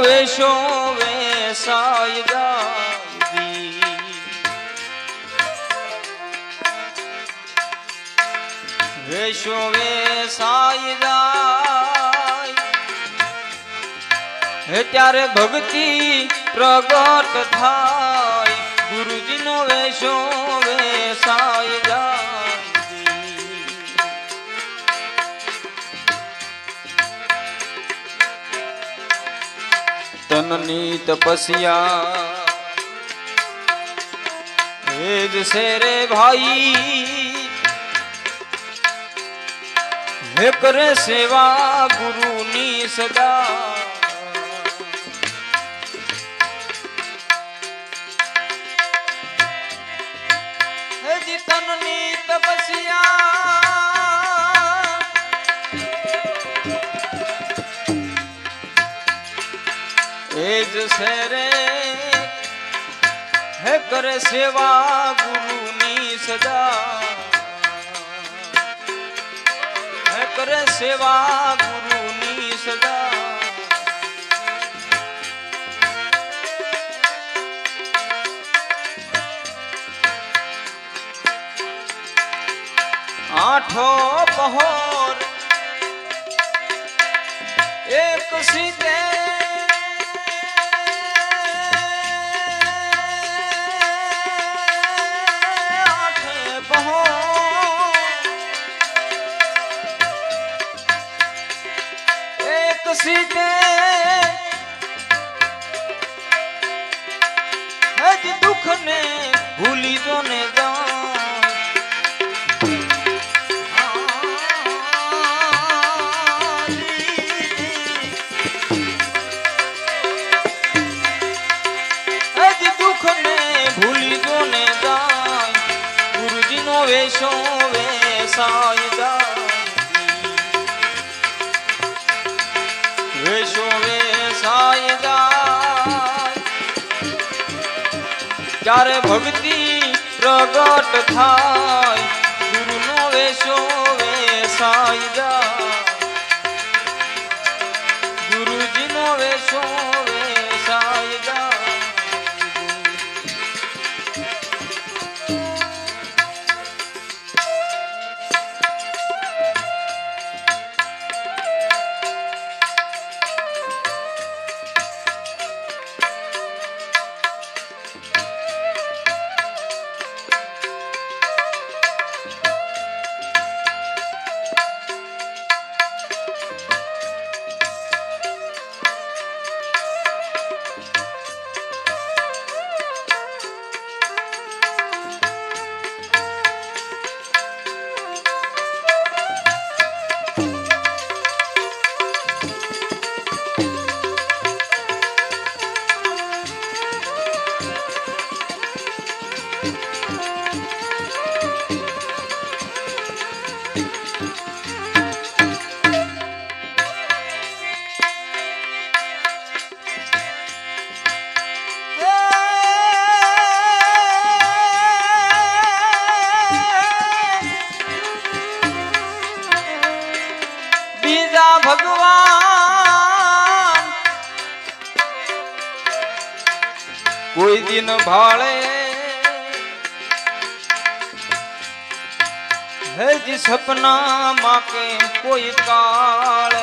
વેશો વેસાય જાવી વેશો વેસાય હે ત્યારે ભક્તિ પ્રગટ થાય. ગુરુજીનો વેશો વેસાય તનની તપસ્યા હે જ છે રે ભાઈ। હે કરે સેવા ગુરુની સદા। તપસ્યા એ જ છે રે હે કરે સેવા ગુરુની સદા હે કરે સેવા ગુરુની સદા સીતે હજ દુઃખ ને ભૂલી જો ને ભૂલી જો ને જાય ગુરુજી નો વેશો વેસાય. ત્યારે ભક્તિ પ્રગટ થાય ગુરુનો વેશો વેસાઈ જાય. ગુરુજીનો વેશો કોઈ દિન ભાળે. હેજી સપના માં કે કોઈ કાળ.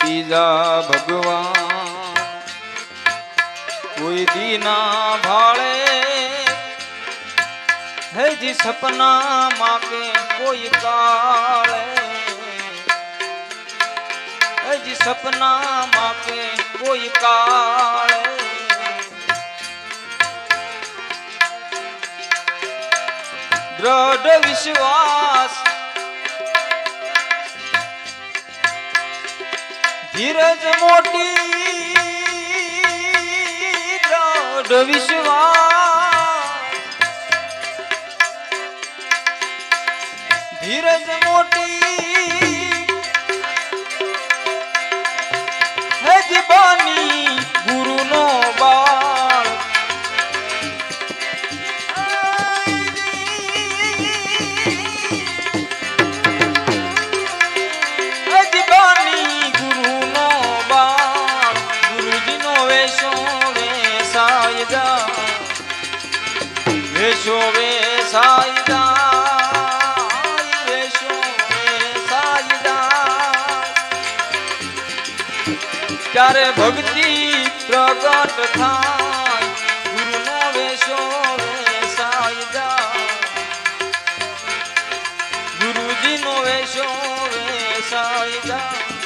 બીજા ભગવાન, કોઈ દીના ભાળે. હેજી સપના માં કે કોઈ કાળે. હેજી સપના માં કે કોઈ કાળ. દ્રઢ વિશ્વાસ ધીરજ મોટી દ્રઢ વિશ્વાસ ધીરજ મોટી ત્યારે ભક્તિ પ્રગટ થાય ગુરુનો વેશો ગુરુજીનો વેશો વેસાઈ જાય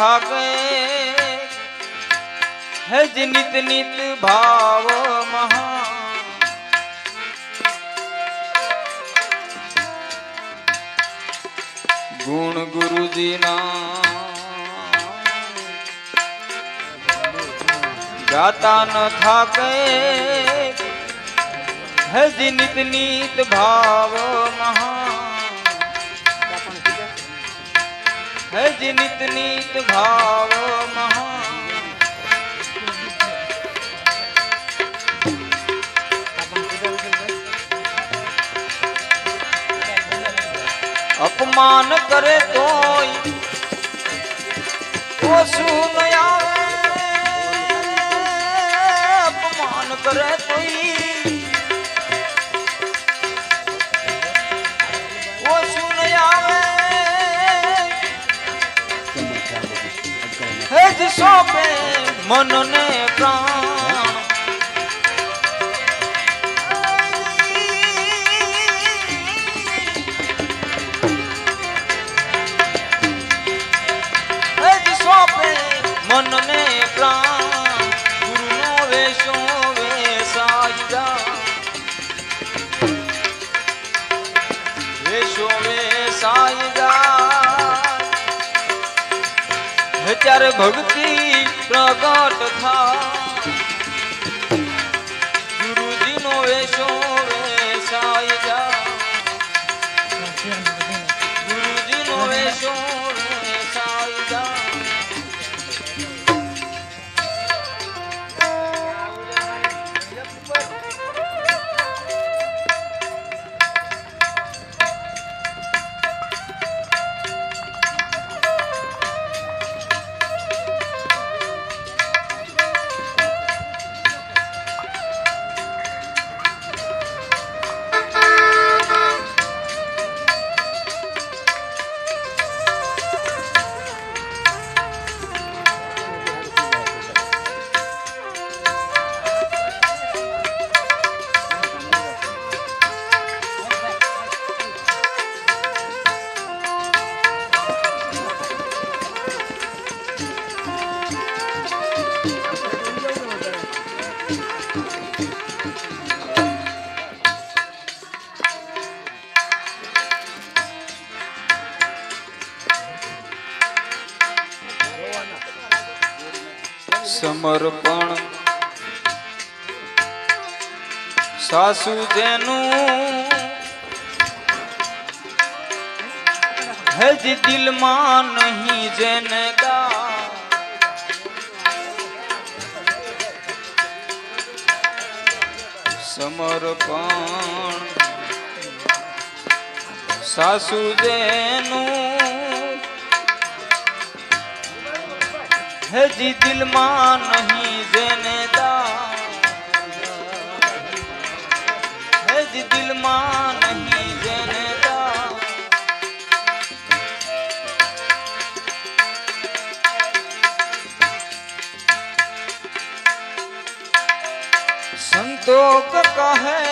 ઠાકે હજ નિત નિત ભાવ મહા. ગુણ ગુરુજીના ગાતા ન થાકે હજી નિત નિત ભાવ મહા. હજી નિત નિત ભાવ મહા અપમાન કરે તોય ઓછું અપમાન કરે તોય સોંપે મનને પ્રાણ. હેજ મનને પ્રાણ. ગુરુનો વેશો વેસાઈ વેશો હે ત્યારે પ્રગટ થા સમર્પણ. સાસુ જેનું હજ દિલમાં નહીં જેને ગા સમર્પણ. સાસુ જેનું હજી દિલમાં નહીં જેને હજી દિલમાં નહીં જેને સંતોક કહે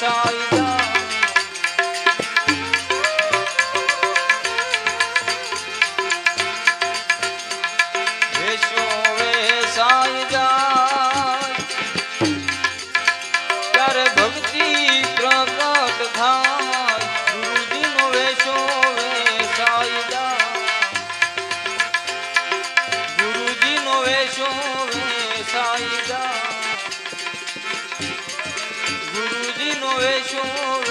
વેસાઈ જાય ગુરુજીનો વેશો વેસાઈ